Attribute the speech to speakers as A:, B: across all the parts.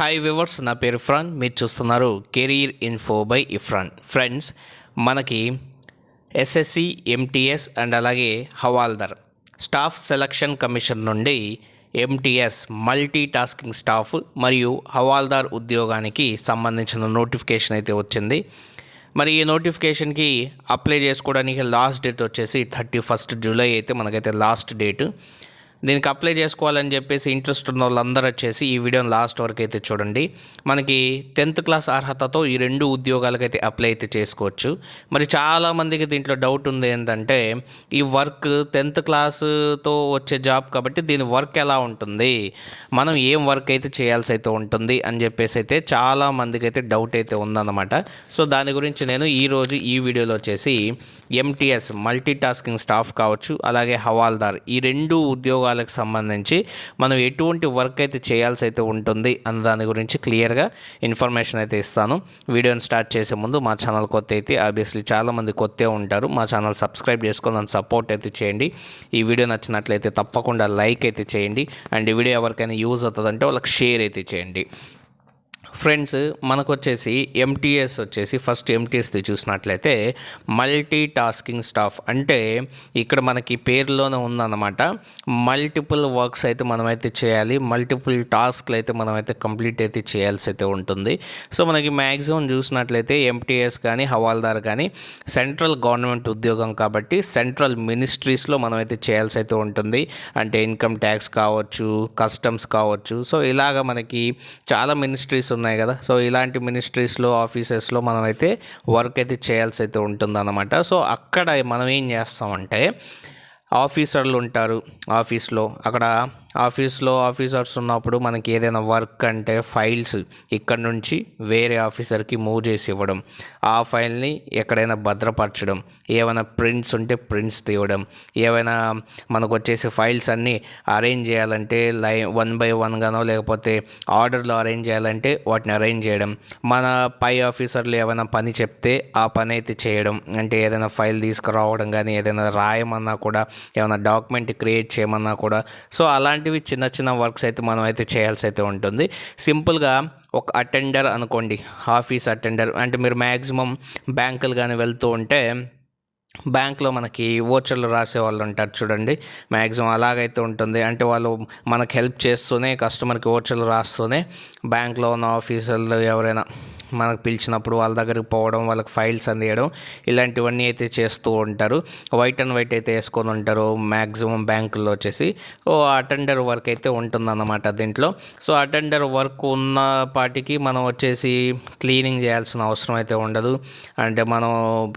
A: Hi viewers నా పేరు ఇఫ్రాన్ మీరు చూస్తున్నారు కెరీర్ ఇన్ఫో బై ఇఫ్రాన్ ఫ్రెండ్స్ మనకి ఎస్ఎస్సి ఎంటీఎస్ అండ్ అలాగే హవాల్దార్ స్టాఫ్ సెలక్షన్ కమిషన్ నుండి ఎంటీఎస్ మల్టీ టాస్కింగ్ స్టాఫ్ మరియు హవాల్దార్ ఉద్యోగానికి సంబంధించిన నోటిఫికేషన్ అయితే వచ్చింది. మరి ఈ నోటిఫికేషన్కి అప్లై చేసుకోవడానికి లాస్ట్ డేట్ వచ్చేసి థర్టీ ఫస్ట్ జూలై అయితే మనకైతే లాస్ట్ డేట్ దీనికి అప్లై చేసుకోవాలని చెప్పేసి ఇంట్రెస్ట్ ఉన్న వాళ్ళందరూ వచ్చేసి ఈ వీడియోని లాస్ట్ వరకు అయితే చూడండి. మనకి టెన్త్ క్లాస్ అర్హతతో ఈ రెండు ఉద్యోగాలకైతే అప్లై అయితే చేసుకోవచ్చు. మరి చాలామందికి దీంట్లో డౌట్ ఉంది ఏంటంటే ఈ వర్క్ టెన్త్ క్లాస్తో వచ్చే జాబ్ కాబట్టి దీని వర్క్ ఎలా ఉంటుంది? మనం ఏం వర్క్ అయితే చేయాల్సి అయితే ఉంటుంది? అని చెప్పేసి అయితే చాలామందికి అయితే డౌట్ అయితే ఉందన్నమాట. సో దాని గురించి నేను ఈరోజు ఈ వీడియోలో వచ్చేసి ఎంటీఎస్ మల్టీ టాస్కింగ్ స్టాఫ్ కావచ్చు అలాగే హవాల్దార్ ఈ రెండు ఉద్యోగాలకు సంబంధించి మనం ఎటువంటి వర్క్ అయితే చేయాల్సి అయితే ఉంటుంది అన్న దాని గురించి క్లియర్గా ఇన్ఫర్మేషన్ అయితే ఇస్తాను. వీడియోని స్టార్ట్ చేసే ముందు మా ఛానల్ కొత్త అయితే ఆబ్వియస్లీ చాలామంది కొత్త ఉంటారు. మా ఛానల్ సబ్స్క్రైబ్ చేసుకొని నన్ను సపోర్ట్ అయితే చేయండి. ఈ వీడియో నచ్చినట్లయితే తప్పకుండా లైక్ అయితే చేయండి. అండ్ ఈ వీడియో ఎవరికైనా యూజ్ అవుతుందంటే వాళ్ళకి షేర్ అయితే చేయండి. ఫ్రెండ్స్ మనకు వచ్చేసి ఎంటీఎస్ వచ్చేసి ఫస్ట్ ఎంటీఎస్ది చూసినట్లయితే మల్టీ టాస్కింగ్ స్టాఫ్ అంటే ఇక్కడ మనకి పేరులోనే ఉందన్నమాట. మల్టిపుల్ వర్క్స్ అయితే మనమైతే చేయాలి. మల్టిపుల్ టాస్క్లు అయితే మనమైతే కంప్లీట్ అయితే చేయాల్సి అయితే ఉంటుంది. సో మనకి మ్యాక్సిమం చూసినట్లయితే ఎంటీఎస్ కానీ హవాల్దార్ కానీ సెంట్రల్ గవర్నమెంట్ ఉద్యోగం కాబట్టి సెంట్రల్ మినిస్ట్రీస్లో మనమైతే చేయాల్సి అయితే ఉంటుంది. అంటే ఇన్కమ్ ట్యాక్స్ కావచ్చు కస్టమ్స్ కావచ్చు. సో ఇలాగ మనకి చాలా మినిస్ట్రీస్ ఉన్నాయి కదా. సో ఇలాంటి మినిస్ట్రీస్లో ఆఫీసెస్లో మనం అయితే వర్క్ అయితే చేయాల్సి అయితే ఉంటుందన్నమాట. సో అక్కడ మనం ఏం చేస్తామంటే ఆఫీసర్లు ఉంటారు ఆఫీస్లో అక్కడ ఆఫీస్లో ఆఫీసర్స్ ఉన్నప్పుడు మనకి ఏదైనా వర్క్ అంటే ఫైల్స్ ఇక్కడ నుంచి వేరే ఆఫీసర్కి మూవ్ చేసి ఇవ్వడం ఆ ఫైల్ని ఎక్కడైనా భద్రపరచడం ఏమైనా ప్రింట్స్ ఉంటే ప్రింట్స్ తీయడం ఏమైనా మనకు వచ్చేసి ఫైల్స్ అన్నీ అరేంజ్ చేయాలంటే లై వన్ బై వన్గానో లేకపోతే ఆర్డర్లో అరేంజ్ చేయాలంటే వాటిని అరేంజ్ చేయడం మన పై ఆఫీసర్లు ఏమైనా పని చెప్తే ఆ పని అయితే చేయడం అంటే ఏదైనా ఫైల్ తీసుకురావడం కానీ ఏదైనా రాయమన్నా కూడా ఏమైనా డాక్యుమెంట్ క్రియేట్ చేయమన్నా కూడా. సో అలాంటివి చిన్న చిన్న వర్క్స్ అయితే మనం అయితే చేయాల్సి అయితే ఉంటుంది. సింపుల్గా ఒక అటెండర్ అనుకోండి ఆఫీస్ అటెండర్ అంటే మీరు మ్యాక్సిమం బ్యాంకులు కానీ వెళ్తూ ఉంటే బ్యాంక్లో మనకి ఓచర్లు రాసే వాళ్ళు ఉంటారు చూడండి. మ్యాక్సిమం అలాగైతే ఉంటుంది. అంటే వాళ్ళు మనకు హెల్ప్ చేస్తూనే కస్టమర్కి ఓచర్లు రాస్తూనే బ్యాంక్లో ఉన్న ఆఫీసర్లు ఎవరైనా మనకు పిలిచినప్పుడు వాళ్ళ దగ్గరికి పోవడం వాళ్ళకి ఫైల్స్ అందియడం ఇలాంటివన్నీ అయితే చేస్తూ ఉంటారు. వైట్ అండ్ వైట్ అయితే వేసుకొని ఉంటారు. మ్యాక్సిమం బ్యాంకుల్లో వచ్చేసి ఓ అటెండర్ వర్క్ అయితే ఉంటుందన్నమాట దీంట్లో. సో అటెండర్ వర్క్ ఉన్న పాటికి మనం వచ్చేసి క్లీనింగ్ చేయాల్సిన అవసరం అయితే ఉండదు. అంటే మనం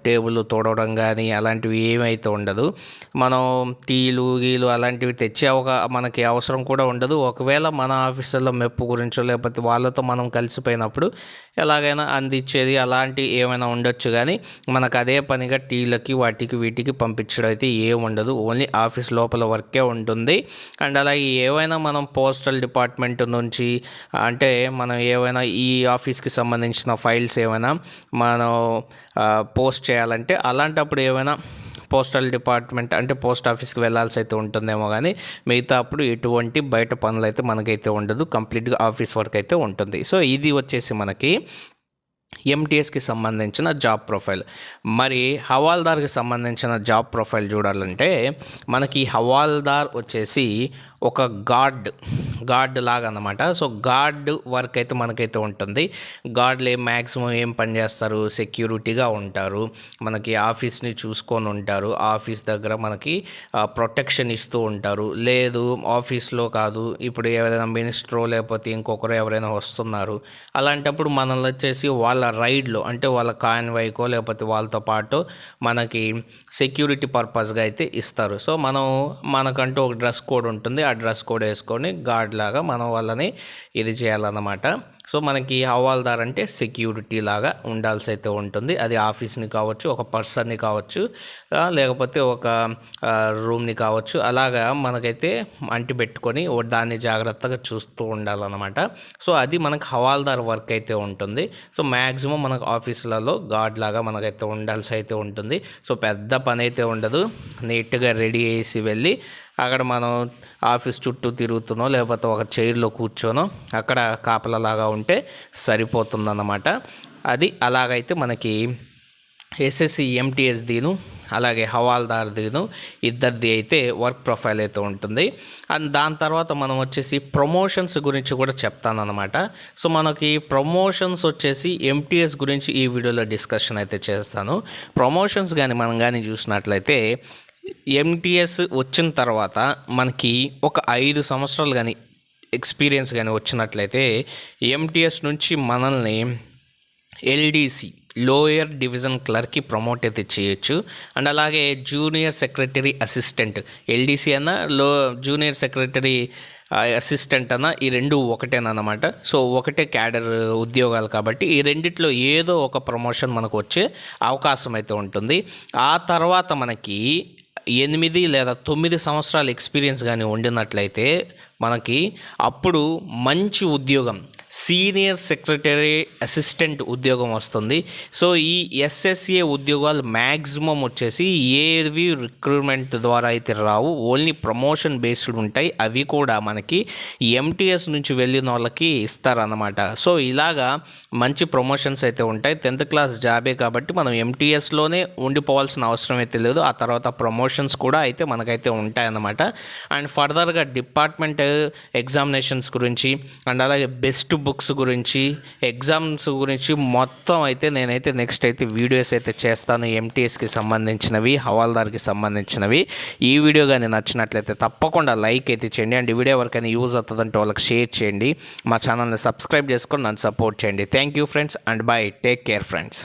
A: టేబుల్ తోడవడం కానీ అలాంటివి ఏమైతే ఉండదు. మనం టీలు గీలు అలాంటివి తెచ్చే ఒక మనకి అవసరం కూడా ఉండదు. ఒకవేళ మన ఆఫీసర్లో మెప్పు గురించో లేకపోతే వాళ్ళతో మనం కలిసిపోయినప్పుడు ఎలా ఎలాగైనా అందించేది అలాంటి ఏమైనా ఉండొచ్చు కానీ మనకు అదే పనిగా టీలకి వాటికి వీటికి పంపించడం అయితే ఏం ఉండదు. ఓన్లీ ఆఫీస్ లోపల వర్కే ఉంటుంది. అండ్ అలాగే ఏవైనా మనం పోస్టల్ డిపార్ట్మెంట్ నుంచి అంటే మనం ఏవైనా ఈ ఆఫీస్కి సంబంధించిన ఫైల్స్ ఏమైనా మనం పోస్ట్ చేయాలంటే అలాంటప్పుడు ఏమైనా పోస్టల్ డిపార్ట్మెంట్ అంటే పోస్ట్ ఆఫీస్కి వెళ్ళాల్సి అయితే ఉంటుందేమో కానీ మిగతా అప్పుడు ఎటువంటి బయట పనులు అయితే మనకైతే ఉండదు. కంప్లీట్గా ఆఫీస్ వర్క్ అయితే ఉంటుంది. సో ఇది వచ్చేసి మనకి ఎంటీఎస్కి సంబంధించిన జాబ్ ప్రొఫైల్. మరి హవాల్దార్కి సంబంధించిన జాబ్ ప్రొఫైల్ చూడాలంటే మనకి హవాల్దార్ వచ్చేసి ఒక గాడ్ గాడ్ లాగా అనమాట సో గాడ్ వర్క్ అయితే మనకైతే ఉంటుంది. గాడ్లే ఏం మ్యాక్సిమం ఏం పని చేస్తారు? సెక్యూరిటీగా ఉంటారు. మనకి ఆఫీస్ని చూసుకొని ఉంటారు. ఆఫీస్ దగ్గర మనకి ప్రొటెక్షన్ ఇస్తూ ఉంటారు. లేదు ఆఫీస్లో కాదు. ఇప్పుడు ఏదైనా మినిస్టరో లేకపోతే ఇంకొకరు ఎవరైనా వస్తున్నారు. అలాంటప్పుడు మనల్ని వచ్చేసి వాళ్ళ రైడ్లో అంటే వాళ్ళ కాన్వైకో లేకపోతే వాళ్ళతో పాటు మనకి సెక్యూరిటీ పర్పస్గా అయితే ఇస్తారు. సో మనం మనకంటూ ఒక డ్రెస్ కోడ్ ఉంటుంది. ఆ డ్రెస్ కోడ్ వేసుకొని గాడ్ లాగా మనం వాళ్ళని ఇది చేయాలన్నమాట. సో మనకి హవాల్దార్ అంటే సెక్యూరిటీ లాగా ఉండాల్సి అయితే ఉంటుంది. అది ఆఫీస్ని కావచ్చు ఒక పర్సన్ని కావచ్చు లేకపోతే ఒక రూమ్ని కావచ్చు. అలాగా మనకైతే అంటి పెట్టుకొని దాన్ని జాగ్రత్తగా చూస్తూ ఉండాలన్నమాట. సో అది మనకు హవాల్దార్ వర్క్ అయితే ఉంటుంది. సో మ్యాక్సిమం మనకు ఆఫీసులలో గార్డ్ లాగా మనకైతే ఉండాల్సి అయితే ఉంటుంది. సో పెద్ద పని అయితే ఉండదు. నీట్గా రెడీ చేసి వెళ్ళి అక్కడ మనం ఆఫీస్ చుట్టూ తిరుగుతున్నాం లేకపోతే ఒక చైర్లో కూర్చోనో అక్కడ కాపలలాగా ఉంటే సరిపోతుందన్నమాట. అది అలాగైతే మనకి ఎస్ఎస్సి ఎంటీఎస్ దీను అలాగే హవాల్దార్దిను ఇద్దరిది అయితే వర్క్ ప్రొఫైల్ అయితే ఉంటుంది. అండ్ దాని తర్వాత మనం వచ్చేసి ప్రమోషన్స్ గురించి కూడా చెప్తానన్నమాట. సో మనకి ప్రమోషన్స్ వచ్చేసి ఎంటీఎస్ గురించి ఈ వీడియోలో డిస్కషన్ అయితే చేస్తాను. ప్రమోషన్స్ కానీ మనం కానీ చూసినట్లయితే ఎంటీఎస్ వచ్చిన తర్వాత మనకి ఒక ఐదు సంవత్సరాలు కానీ ఎక్స్పీరియన్స్ కానీ వచ్చినట్లయితే ఎంటీఎస్ నుంచి మనల్ని ఎల్డీసీ లోయర్ డివిజన్ క్లర్క్కి ప్రమోట్ అయితే చేయొచ్చు. అండ్ అలాగే జూనియర్ సెక్రటరీ అసిస్టెంట్ ఎల్డీసీ అన్న లో జూనియర్ సెక్రటరీ అసిస్టెంట్ అన్న ఈ రెండు ఒకటేనమాట సో ఒకటే క్యాడర్ ఉద్యోగాలు కాబట్టి ఈ రెండిట్లో ఏదో ఒక ప్రమోషన్ మనకు వచ్చే అవకాశం అయితే ఉంటుంది. ఆ తర్వాత మనకి ఎనిమిది లేదా తొమ్మిది సంవత్సరాల ఎక్స్పీరియన్స్ కానీ ఉండినట్లయితే మనకి అప్పుడు మంచి ఉద్యోగం సీనియర్ సెక్రటరీ అసిస్టెంట్ ఉద్యోగం వస్తుంది. సో ఈ ఎస్ఎస్ఏ ఉద్యోగాలు మ్యాక్సిమం వచ్చేసి ఏవి రిక్రూట్మెంట్ ద్వారా అయితే రావు. ఓన్లీ ప్రమోషన్ బేస్డ్ ఉంటాయి. అవి కూడా మనకి ఎంటీఎస్ నుంచి వెళ్ళిన వాళ్ళకి ఇస్తారన్నమాట. సో ఇలాగా మంచి ప్రమోషన్స్ అయితే ఉంటాయి. టెన్త్ క్లాస్ జాబే కాబట్టి మనం ఎంటీఎస్లోనే ఉండిపోవాల్సిన అవసరం అయితే లేదు. ఆ తర్వాత ప్రమోషన్స్ కూడా అయితే మనకైతే ఉంటాయన్నమాట. అండ్ ఫర్దర్గా డిపార్ట్మెంట్ ఎగ్జామినేషన్స్ గురించి అండ్ అలాగే బెస్ట్ బుక్స్ గురించి ఎగ్జామ్స్ గురించి మొత్తం అయితే నేనైతే నెక్స్ట్ అయితే వీడియోస్ అయితే చేస్తాను. ఎంటీఎస్కి సంబంధించినవి హవాల్దార్కి సంబంధించినవి. ఈ వీడియో కానీ నచ్చినట్లయితే తప్పకుండా లైక్ అయితే చేయండి. అండ్ ఈ వీడియో ఎవరికైనా యూజ్ అవుతుందంటే వాళ్ళకి షేర్ చేయండి. మా ఛానల్ని సబ్స్క్రైబ్ చేసుకొని నన్ను సపోర్ట్ చేయండి. Thank you friends and bye take care friends